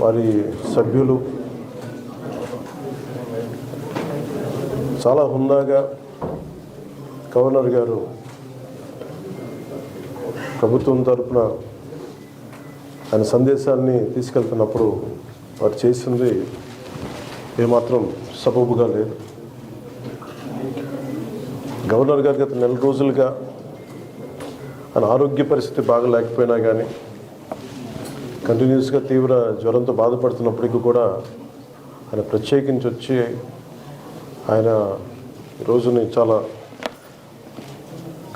వారి సభ్యులు. చాలా హుందాగా గవర్నర్ గారు ప్రభుత్వం తరఫున ఆయన సందేశాన్ని తీసుకెళ్తున్నప్పుడు వారు చేసింది ఏమాత్రం సబబుగా లేదు. గవర్నర్ గారు గత నెల రోజులుగా ఆయన ఆరోగ్య పరిస్థితి బాగా లేకపోయినా కానీ కంటిన్యూస్గా తీవ్ర జ్వరంతో బాధపడుతున్నప్పటికీ కూడా ఆయన ప్రత్యేకించి వచ్చి ఆయన రోజుని చాలా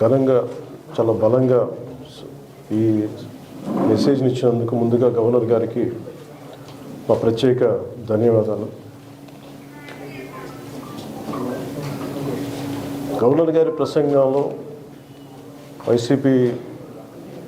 ఘనంగా చాలా బలంగా ఈ మెసేజ్ని ఇచ్చినందుకు ముందుగా గవర్నర్ గారికి మా ప్రత్యేక ధన్యవాదాలు. గవర్నర్ గారి ప్రసంగంలో వైసీపీ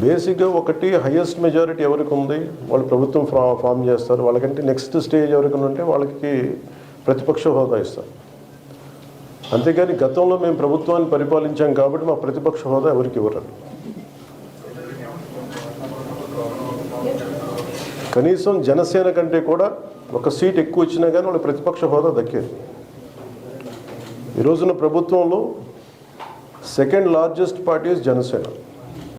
బేసిక్గా ఒకటి హయ్యెస్ట్ మెజారిటీ ఎవరికి ఉంది? వాళ్ళు ప్రభుత్వం ఫా ఫామ్ చేస్తారు. వాళ్ళకంటే నెక్స్ట్ స్టేజ్ ఎవరికి ఉంటే వాళ్ళకి ప్రతిపక్ష హోదా ఇస్తారు. అంతేగాని గతంలో మేము ప్రభుత్వాన్ని పరిపాలించాం కాబట్టి మా ప్రతిపక్ష హోదా ఎవరికి ఇవ్వరు. కనీసం జనసేన కంటే కూడా ఒక సీట్ ఎక్కువ ఇచ్చినా కానీ వాళ్ళ ప్రతిపక్ష హోదా దక్కేది. ఈ రోజున ప్రభుత్వంలో సెకండ్ లార్జెస్ట్ పార్టీ జనసేన.